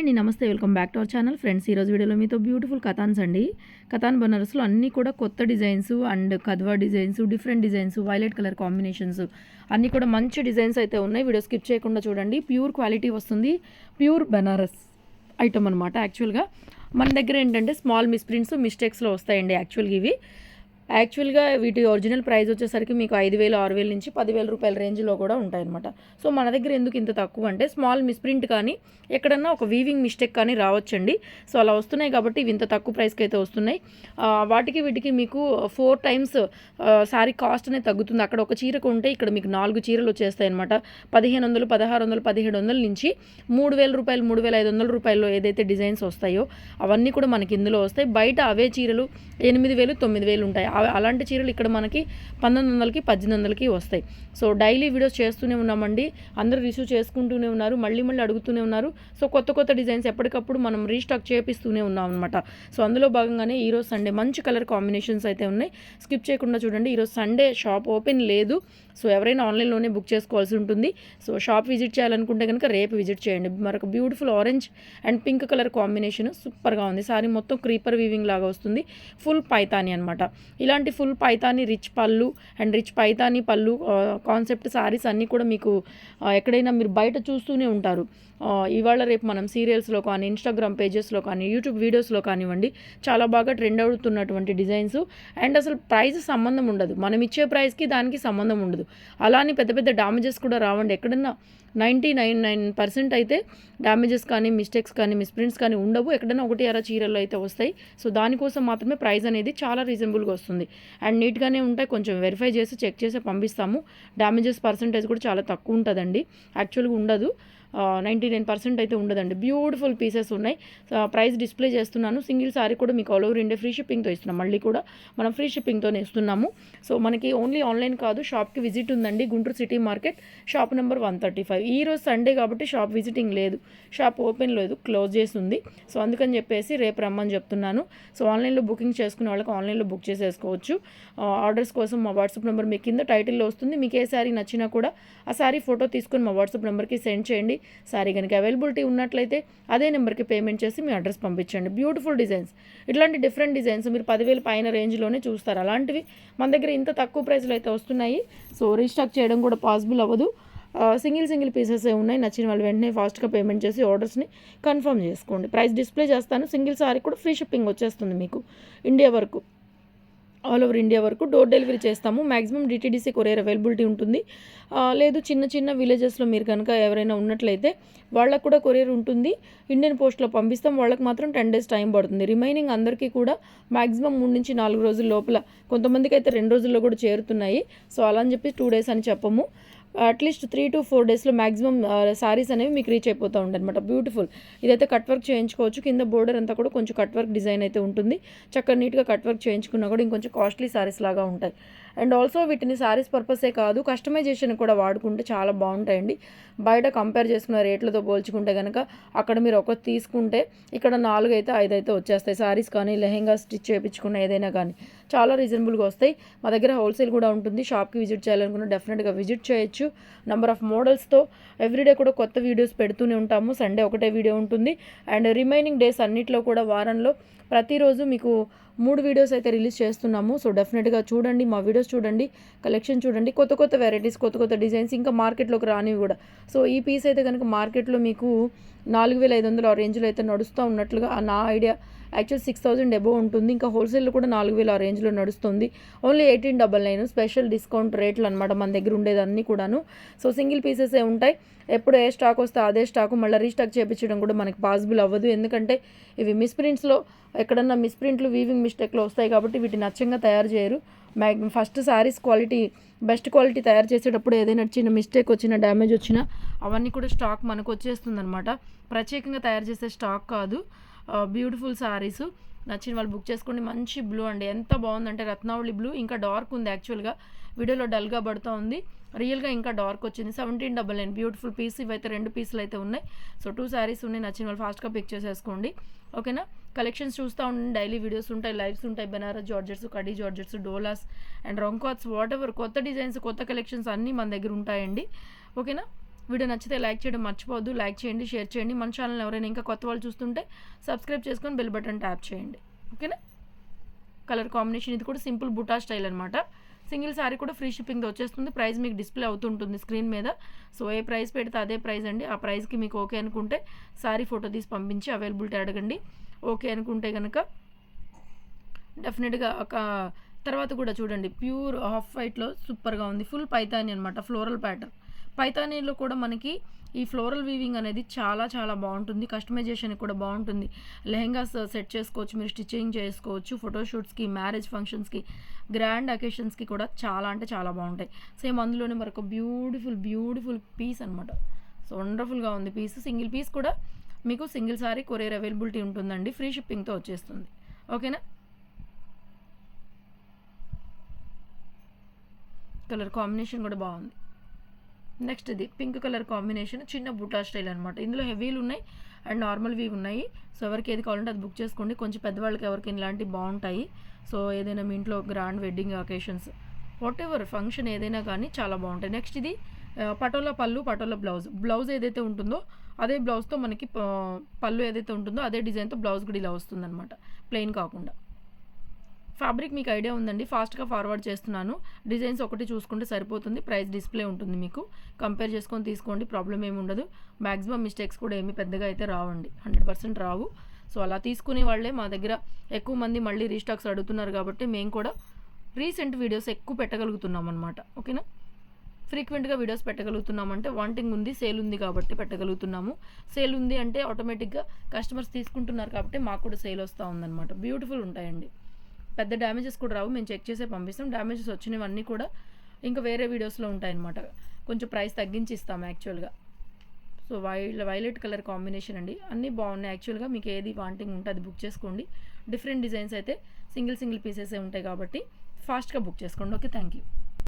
అండి నమస్తే welcome back to our channel. Friends ఈరోజు వీడియోలో మీతో బ్యూటిఫుల్ కథాన్స్ అండి. కథాన్ బనారస్లో అన్నీ కూడా కొత్త designs and Kadwa designs different designs violet colour combinations అన్నీ కూడా మంచి డిజైన్స్ అయితే ఉన్నాయి. వీడియో స్కిప్ చేయకుండా చూడండి. ప్యూర్ క్వాలిటీ వస్తుంది. ప్యూర్ బనారస్ ఐటమ్ అనమాట యాక్చువల్గా. మన దగ్గర ఏంటంటే స్మాల్ మిస్ప్రింట్స్ మిస్టేక్స్లో వస్తాయండి యాక్చువల్గా ఇవి. యాక్చువల్గా వీటి ఒరిజినల్ ప్రైస్ వచ్చేసరికి మీకు ఐదు వేలు ఆరు వేల నుంచి పదివేల రూపాయల రేంజ్లో కూడా ఉంటాయన్నమాట. సో మన దగ్గర ఎందుకు ఇంత తక్కువ అంటే స్మాల్ మిస్ప్రింట్ కానీ ఎక్కడన్నా ఒక వీవింగ్ మిస్టేక్ కానీ రావచ్చండి. సో అలా వస్తున్నాయి కాబట్టి ఇవి ఇంత తక్కువ ప్రైస్కి అయితే వస్తున్నాయి. వాటికి వీటికి మీకు ఫోర్ టైమ్స్ సారీ కాస్ట్ అనేది తగ్గుతుంది. అక్కడ ఒక చీరకు ఉంటే ఇక్కడ మీకు నాలుగు చీరలు వచ్చేస్తాయి అనమాట పదిహేను వందలు పదహారు వందలు పదిహేడు వందల నుంచి మూడు వేల రూపాయలు మూడు వేల ఐదు వందల రూపాయల్లో ఏదైతే డిజైన్స్ వస్తాయో అవన్నీ కూడా మనకి ఇందులో వస్తాయి. బయట అవే చీరలు ఎనిమిది వేలు తొమ్మిది వేలు ఉంటాయి. ఆ అలాంటి చీరలు ఇక్కడ మనకి పంతొమ్మిది వందలకి పద్దెనిమిది వందలకి వస్తాయి. సో డైలీ వీడియోస్ చేస్తూనే ఉన్నామండి. అందరూ రిసీవ్ చేసుకుంటూనే ఉన్నారు. మళ్ళీ మళ్ళీ అడుగుతూనే ఉన్నారు. సో కొత్త కొత్త డిజైన్స్ ఎప్పటికప్పుడు మనం రీస్టాక్ చేపిస్తూనే ఉన్నాం అనమాట సో అందులో భాగంగానే ఈరోజు సండే మంచి కలర్ కాంబినేషన్స్ అయితే ఉన్నాయి. స్కిప్ చేయకుండా చూడండి. ఈరోజు సండే షాప్ ఓపెన్ లేదు. సో ఎవరైనా ఆన్లైన్లోనే బుక్ చేసుకోవాల్సి ఉంటుంది. సో షాప్ విజిట్ చేయాలనుకుంటే కనుక రేపు విజిట్ చేయండి. మరొక beautiful orange and pink colour combination సూపర్గా ఉంది. సారీ మొత్తం క్రీపర్ వీవింగ్ లాగా వస్తుంది. ఫుల్ పైతాని అనమాట ఇలాంటి full Paithani rich pallu and rich Paithani pallu concept saris అన్నీ కూడా మీకు ఎక్కడైనా మీరు బయట చూస్తూనే ఉంటారు. ఇవాళ రేపు మనం సీరియల్స్లో కానీ ఇన్స్టాగ్రామ్ పేజెస్లో కానీ యూట్యూబ్ వీడియోస్లో కానివ్వండి చాలా బాగా ట్రెండ్ అవుతున్నటువంటి డిజైన్స్ అండ్ అసలు ప్రైస్ సంబంధం ఉండదు. మనం ఇచ్చే ప్రైస్కి దానికి సంబంధం ఉండదు. అలానే పెద్ద పెద్ద డామేజెస్ కూడా రావండి. ఎక్కడన్నా నైంటీ నైన్ నైన్ పర్సెంట్ అయితే డ్యామేజెస్ కానీ మిస్టేక్స్ కానీ మిస్ప్రింట్స్ కానీ ఉండవు. ఎక్కడైనా ఒకటి అర చీరలు అయితే వస్తాయి. సో దానికోసం మాత్రమే ప్రైస్ అనేది చాలా రీజనబుల్గా వస్తుంది. అండ్ నీట్గానే ఉంటాయి. కొంచెం వెరిఫై చేసి చెక్ చేసి పంపిస్తాము. డ్యామేజెస్ పర్సంటేజ్ కూడా చాలా తక్కువ ఉంటుందండి. యాక్చువల్గా ఉండదు. నైంటీ నైన్ పర్సెంట్ అయితే ఉండదండి. బ్యూటిఫుల్ పీసెస్ ఉన్నాయి. ప్రైస్ డిస్ప్లే చేస్తున్నాను. సింగిల్ సారీ కూడా మీకు ఆల్ ఓవర్ ఇండియా ఫ్రీ షిప్పింగ్తో ఇస్తున్నాం. మళ్ళీ కూడా మనం ఫ్రీ షిప్పింగ్తోనే ఇస్తున్నాము. సో మనకి ఓన్లీ ఆన్లైన్ కాదు షాప్కి విజిట్ ఉందండి. Guntur city market shop number one thirty five ఈ రోజు సండే కాబట్టి షాప్ విజిటింగ్ లేదు. షాప్ ఓపెన్ లేదు. క్లోజ్ చేసి ఉంది. సో అందుకని చెప్పేసి రేపు రమ్మని చెప్తున్నాను. సో ఆన్లైన్లో బుకింగ్ చేసుకునే వాళ్ళకి ఆన్లైన్లో బుక్ చేసేసుకోవచ్చు. ఆర్డర్స్ కోసం మా వాట్సాప్ నెంబర్ మీ కింద టైటిల్లో వస్తుంది. మీకు ఏ శారీ నచ్చినా కూడా ఆ శారీ ఫోటో తీసుకొని మా వాట్సాప్ నెంబర్కి సెండ్ చేయండి. సారీ కనుక అవైలబిలిటీ ఉన్నట్లయితే అదే నెంబర్కి పేమెంట్ చేసి మీ అడ్రస్ పంపించండి. బ్యూటిఫుల్ డిజైన్స్ ఇట్లాంటి డిఫరెంట్ డిజైన్స్ మీరు పదివేల పైన రేంజ్లోనే చూస్తారు. అలాంటివి మన దగ్గర ఇంత తక్కువ ప్రైస్లో అయితే వస్తున్నాయి. సో రీస్టాక్ చేయడం కూడా పాసిబుల్ అవ్వదు. సింగిల్ సింగిల్ పీసెస్ ఉన్నాయి. నచ్చిన వాళ్ళు వెంటనే ఫాస్ట్గా పేమెంట్ చేసి ఆర్డర్స్ని కన్ఫర్మ్ చేసుకోండి. ప్రైస్ డిస్ప్లే చేస్తాను. సింగిల్ సారీ కూడా ఫ్రీ షిప్పింగ్ వచ్చేస్తుంది మీకు. ఇండియా వరకు. ఆల్ ఓవర్ ఇండియా వరకు డోర్ డెలివరీ చేస్తాము. మ్యాక్సిమం డిటీడీసీ కొరియర్ అవైలబిలిటీ ఉంటుంది. లేదు చిన్న చిన్న విలేజెస్లో మీరు కనుక ఎవరైనా ఉన్నట్లయితే వాళ్ళకు కూడా కొరియర్ ఉంటుంది. ఇండియన్ పోస్ట్లో పంపిస్తాం. వాళ్ళకి మాత్రం టెన్ డేస్ టైం పడుతుంది. రిమైనింగ్ అందరికీ కూడా మ్యాక్సిమం మూడు నుంచి నాలుగు రోజుల లోపల కొంతమందికి అయితే రెండు రోజుల్లో కూడా చేరుతున్నాయి. సో అలా అని చెప్పి టూ డేస్ అని చెప్పము. At least three to four డేస్లో మ్యాక్సిమం సారీస్ అనేవి మీకు రీచ్ అయిపోతూ ఉంటాయి అనమాట బ్యూటిఫుల్ ఇదైతే కట్ వర్క్ చేయించుకోవచ్చు. కింద బోర్డర్ అంతా కూడా కొంచెం కట్ వర్క్ డిజైన్ అయితే ఉంటుంది. చక్కగా నీట్గా కట్ వర్క్ చేయించుకున్నా కూడా ఇంకొంచెం కాస్ట్లీ సారీస్ లాగా ఉంటాయి. అండ్ ఆల్సో వీటిని సారీస్ పర్పసే కాదు కస్టమైజేషన్ కూడా వాడుకుంటే చాలా బాగుంటాయండి. బయట కంపేర్ చేసుకున్న రేట్లతో పోల్చుకుంటే కనుక అక్కడ మీరు ఒకటి తీసుకుంటే ఇక్కడ నాలుగు అయితే ఐదు అయితే వచ్చేస్తాయి. సారీస్ కానీ లెహెంగా స్టిచ్ చేయించుకున్న ఏదైనా కానీ చాలా రీజనబుల్గా వస్తాయి. మా దగ్గర హోల్సేల్ కూడా ఉంటుంది. షాప్కి విజిట్ చేయాలనుకున్న డెఫినెట్గా విజిట్ చేయొచ్చు. నెంబర్ ఆఫ్ మోడల్స్తో ఎవ్రీడే కూడా కొత్త వీడియోస్ పెడుతూనే ఉంటాము. సండే ఒకటే వీడియో ఉంటుంది. అండ్ రిమైనింగ్ డేస్ అన్నిట్లో కూడా వారంలో ప్రతిరోజు మీకు మూడు వీడియోస్ అయితే రిలీజ్ చేస్తున్నాము. సో డెఫినెట్గా చూడండి మా వీడియోస్ చూడండి కలెక్షన్ చూడండి కొత్త కొత్త వెరైటీస్ కొత్త కొత్త డిజైన్స్ ఇంకా మార్కెట్లోకి రానివి కూడా. సో ఈ పీస్ అయితే కనుక మార్కెట్లో మీకు నాలుగు వేల ఐదు వందలు ఆ రేంజ్లో అయితే నడుస్తూ ఉన్నట్లుగా ఆ నా idea actual six thousand above ఉంటుంది. ఇంకా హోల్సేల్లో కూడా నాలుగు వేల ఆ రేంజ్లో నడుస్తుంది. Only eighteen double nine special discount రేట్లు అనమాట మన దగ్గర ఉండేది అన్నీ కూడాను. సో సింగిల్ పీసెసే ఉంటాయి. ఎప్పుడు ఏ స్టాక్ వస్తే అదే స్టాక్ మళ్ళీ రీస్టాక్ చేయించడం కూడా మనకి పాసిబుల్ అవ్వదు. ఎందుకంటే ఇవి మిస్ప్రింట్స్లో ఎక్కడన్నా మిస్ప్రింట్లు వీవింగ్ మిస్టేక్లో వస్తాయి కాబట్టి వీటిని అచ్చంగా తయారు చేయరు. మ్యాగ్ first saris quality best quality తయారు చేసేటప్పుడు ఏదైనా చిన్న మిస్టేక్ వచ్చినా డ్యామేజ్ వచ్చినా అవన్నీ కూడా స్టాక్ మనకు వచ్చేస్తుంది అనమాట ప్రత్యేకంగా తయారు చేసే స్టాక్ కాదు. బ్యూటిఫుల్ శారీస్. నచ్చిన వాళ్ళు బుక్ చేసుకోండి. మంచి బ్లూ అండి. ఎంత బాగుందంటే రత్నావళి బ్లూ. ఇంకా డార్క్ ఉంది యాక్చువల్గా. వీడియోలో డల్గా పడుతూ ఉంది రియల్గా ఇంకా డార్క్ వచ్చింది. Seventeen double nine. Beautiful piece. ఇవైతే రెండు పీసులు అయితే ఉన్నాయి. సో టూ శారీస్ ఉన్నాయి. నచ్చిన వాళ్ళు ఫాస్ట్గా పిక్ చేసేసుకోండి. ఓకేనా? కలెక్షన్స్ చూస్తూ ఉండండి. డైలీ వీడియోస్ ఉంటాయి. లైవ్స్ ఉంటాయి. Banaras georgettes Kadi georgettes Dolas and రొంకాట్స్ whatever కొత్త డిజైన్స్ కొత్త కలెక్షన్స్ అన్నీ మన దగ్గర ఉంటాయండి. ఓకేనా? వీడియో నచ్చితే లైక్ చేయడం మర్చిపోవద్దు. లైక్ చేయండి షేర్ చేయండి. మన ఛానల్ ఎవరైనా ఇంకా కొత్త వాళ్ళు చూస్తుంటే సబ్స్క్రైబ్ చేసుకొని బెల్ బటన్ ట్యాప్ చేయండి. ఓకేనా? కలర్ కాంబినేషన్ ఇది కూడా సింపుల్ బుటా స్టైల్ అనమాట సింగిల్ సారీ కూడా ఫ్రీ షిప్పింగ్ వచ్చేస్తుంది. ప్రైస్ మీకు డిస్ప్లే అవుతుంటుంది స్క్రీన్ మీద. సో ఏ ప్రైస్ పెడితే అదే ప్రైస్ అండి. ఆ ప్రైస్కి మీకు ఓకే అనుకుంటే శారీ ఫోటో తీసి పంపించి అవైలబిలిటీ అడగండి. ఓకే అనుకుంటే కనుక డెఫినెట్గా ఒక తర్వాత కూడా చూడండి. ప్యూర్ హాఫ్ వైట్లో సూపర్గా ఉంది. ఫుల్ పైతాని అనమాట ఫ్లోరల్ ప్యాటర్న్. పైతానీలో కూడా మనకి ఈ ఫ్లోరల్ వీవింగ్ అనేది చాలా చాలా బాగుంటుంది. కస్టమైజేషన్ కూడా బాగుంటుంది. లెహెంగాస్ uh, సెట్ చేసుకోవచ్చు మీరు స్టిచ్చింగ్ చేసుకోవచ్చు ఫోటోషూట్స్కి మ్యారేజ్ ఫంక్షన్స్కి గ్రాండ్ అకేషన్స్కి కూడా చాలా అంటే చాలా బాగుంటాయి. సేమ్ అందులోనే మరొక బ్యూటిఫుల్ బ్యూటిఫుల్ పీస్ అనమాట సో వండర్ఫుల్గా ఉంది పీస్. సింగిల్ పీస్ కూడా మీకు సింగిల్ సారీ కొరియర్ అవైలబిలిటీ ఉంటుందండి. ఫ్రీ షిప్పింగ్తో వచ్చేస్తుంది. ఓకేనా? కలర్ కాంబినేషన్ కూడా బాగుంది. నెక్స్ట్ ఇది పింక్ కలర్ కాంబినేషన్ చిన్న బూటా స్టైల్ అనమాట ఇందులో హెవీలు ఉన్నాయి అండ్ నార్మల్వి ఉన్నాయి. సో ఎవరికి ఏది కావాలంటే అది బుక్ చేసుకోండి. కొంచెం పెద్దవాళ్ళకి ఎవరికి ఇలాంటివి బాగుంటాయి. సో ఏదైనా మీ ఇంట్లో grand wedding occasions whatever function ఏదైనా కానీ చాలా బాగుంటాయి. నెక్స్ట్ ఇది పటోల పటోలా పళ్ళు పటోలా బ్లౌజ్. బ్లౌజ్ ఏదైతే ఉంటుందో అదే బ్లౌజ్తో మనకి పళ్ళు ఏదైతే ఉంటుందో అదే డిజైన్తో బ్లౌజ్ కూడా ఇలా వస్తుందన్నమాట. ప్లెయిన్ కాకుండా. ఫ్యాబ్రిక్ మీకు ఐడియా ఉందండి. ఫాస్ట్గా ఫార్వర్డ్ చేస్తున్నాను. డిజైన్స్ ఒకటి చూసుకుంటే సరిపోతుంది. ప్రైస్ డిస్ప్లే ఉంటుంది మీకు. కంపేర్ చేసుకొని తీసుకోండి. ప్రాబ్లం ఏమి ఉండదు. మ్యాక్సిమం మిస్టేక్స్ కూడా ఏమి పెద్దగా అయితే రావండి. హండ్రెడ్ పర్సెంట్ రావు. సో అలా తీసుకునే వాళ్ళే మా దగ్గర ఎక్కువ మంది మళ్ళీ రీస్టాక్స్ అడుగుతున్నారు కాబట్టి మేము కూడా రీసెంట్ వీడియోస్ ఎక్కువ పెట్టగలుగుతున్నాం అనమాట ఓకేనా? ఫ్రీక్వెంట్గా వీడియోస్ పెట్టగలుగుతున్నామంటే వాంటింగ్ ఉంది సేల్ ఉంది కాబట్టి పెట్టగలుగుతున్నాము. సేల్ ఉంది అంటే ఆటోమేటిక్గా కస్టమర్స్ తీసుకుంటున్నారు కాబట్టి మాకు కూడా సేల్ వస్తూ ఉందన్నమాట. బ్యూటిఫుల్ ఉంటాయండి. పెద్ద డ్యామేజెస్ కూడా రావు. మేము చెక్ చేసే పంపిస్తాం. డ్యామేజెస్ వచ్చినవన్నీ కూడా ఇంకా వేరే వీడియోస్లో ఉంటాయన్నమాట. కొంచెం ప్రైస్ తగ్గించి ఇస్తాం యాక్చువల్గా. సో వైల్ వైలెట్ కలర్ కాంబినేషన్ అండి. అన్నీ బాగున్నాయి. యాక్చువల్గా మీకు ఏది వాంటింగ్ ఉంటే అది బుక్ చేసుకోండి. డిఫరెంట్ డిజైన్స్ అయితే సింగిల్ సింగిల్ పీసెసే ఉంటాయి కాబట్టి ఫాస్ట్గా బుక్ చేసుకోండి. Okay thank you